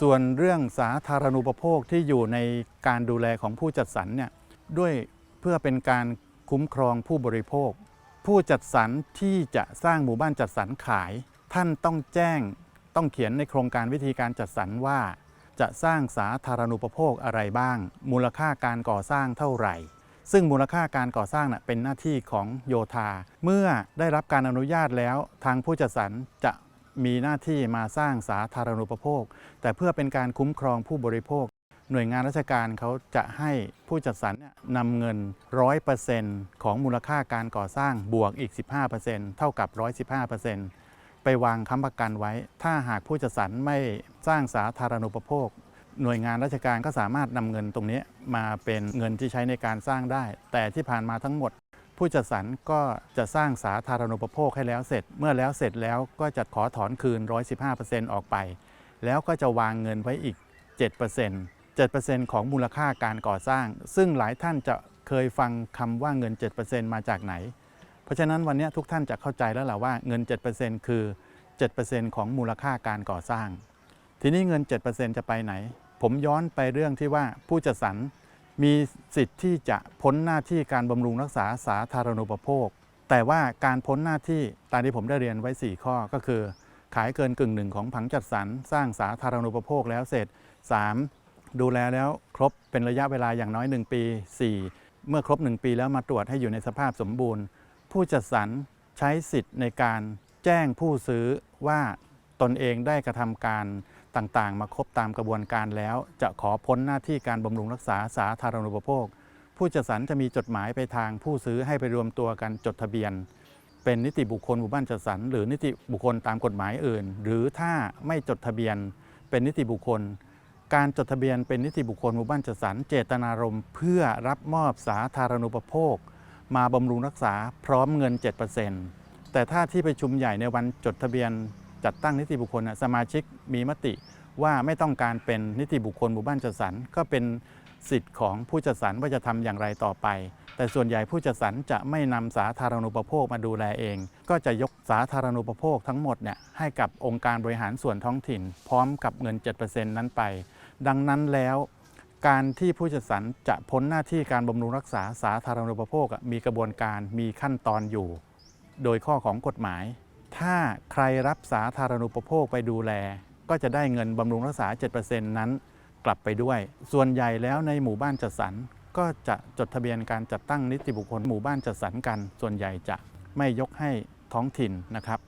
ส่วนเรื่องสาธารณูปโภคที่อยู่ในการดูแลของผู้จัดสรรเนี่ยด้วยเพื่อเป็นการคุ้มครองผู้บริโภค ผู้จัดสรรที่จะสร้างหมู่บ้านจัดสรรขาย ท่านต้องแจ้งต้องเขียนในโครงการวิธีการจัดสรรว่า จะสร้างสาธารณูปโภคอะไรบ้าง มูลค่าการก่อสร้างเท่าไหร่ ซึ่งมูลค่าการก่อสร้างน่ะเป็นหน้าที่ของโยธา เมื่อได้รับการอนุญาตแล้ว ทางผู้จัดสรรจะ มีหน้าที่มาสร้างสาธารณูปโภค แต่เพื่อเป็นการคุ้มครองผู้บริโภค หน่วยงานราชการเขาจะให้ผู้จัดสรรเนี่ยนำเงิน 100%ของมูลค่าการก่อสร้างบวกอีก 15%เท่ากับ 115%ไปวางค้ำประกันไว้ ถ้าหากผู้จัดสรรไม่สร้างสาธารณูปโภค หน่วยงานราชการก็สามารถนำเงินตรงนี้มาเป็นเงินที่ใช้ในการสร้างได้ แต่ที่ผ่านมาทั้งหมด ผู้จัดสรรก็จะสร้างสาธารณูปโภคให้แล้วเสร็จ เมื่อแล้วเสร็จแล้วก็จะขอถอนคืน 115%ออกไป แล้วก็จะวางเงินไว้อีก 7% 7%ของมูลค่าการก่อสร้าง ซึ่งหลายท่านจะเคยฟังคำว่าเงิน 7%มาจากไหน เพราะฉะนั้นวันนี้ทุกท่านจะเข้าใจแล้วล่ะว่าเงิน 7%คือ 7%ของมูลค่าการก่อสร้าง ทีนี้เงิน 7%จะไปไหน ผมย้อนไปเรื่องที่ว่าผู้จัดสรร มีสิทธิ์ที่จะพ้นหน้าที่การบำรุงรักษาสาธารณูปโภค แต่ว่าการพ้นหน้าที่ตามที่ผมได้เรียนไว้ 4 ข้อก็คือ ขายเกินกึ่งหนึ่งของผังจัดสรรสร้างสาธารณูปโภคแล้วเสร็จ 3. ดูแลแล้วครบเป็นระยะเวลาอย่างน้อย 1 ปี 4. เมื่อครบ 1 ปีแล้วมาตรวจให้อยู่ในสภาพสมบูรณ์ ผู้จัดสรรใช้สิทธิ์ในการแจ้งผู้ซื้อว่าตนเองได้กระทำการ ต่างๆ มาครบตามกระบวนการแล้ว จะขอพ้นหน้าที่การบำรุงรักษาสาธารณูปโภค ผู้จัดสรรจะมีจดหมายไปทางผู้ซื้อให้ไปรวมตัวกันจดทะเบียน เป็นนิติบุคคลหมู่บ้านจัดสรรหรือนิติบุคคลตามกฎหมายอื่น หรือถ้าไม่จดทะเบียน เป็นนิติบุคคล การจดทะเบียนเป็นนิติบุคคลหมู่บ้านจัดสรรเจตนารมณ์เพื่อรับมอบสาธารณูปโภค มาบำรุงรักษาพร้อมเงิน 7%แต่ถ้าที่ประชุมใหญ่ในวันจดทะเบียน จัดตั้งนิติบุคคลสมาชิกมีมติว่าไม่ต้องการเป็นนิติบุคคลหมู่บ้านจัดสรรก็เป็นสิทธิ์ของผู้จัดสรรว่าจะทำอย่างไรต่อไป แต่ส่วนใหญ่ผู้จัดสรรจะไม่นำสาธารณูปโภคมาดูแลเอง ก็จะยกสาธารณูปโภคทั้งหมดเนี่ยให้กับองค์การบริหารส่วนท้องถิ่น พร้อมกับเงิน 7%นั้นไป ดังนั้นแล้วการที่ผู้จัดสรรจะพ้นหน้าที่การบำรุงรักษาสาธารณูปโภคมีกระบวนการมีขั้นตอนอยู่ โดยข้อของกฎหมาย ถ้าใครรับสาธารณูปโภคไปดูแล ก็จะได้เงินบำรุงรักษา 7%นั้นกลับไปด้วย ส่วนใหญ่แล้วในหมู่บ้านจัดสรรก็จะจดทะเบียนการจัดตั้งนิติบุคคลหมู่บ้านจัดสรรกัน ส่วนใหญ่จะไม่ยกให้ท้องถิ่นนะครับ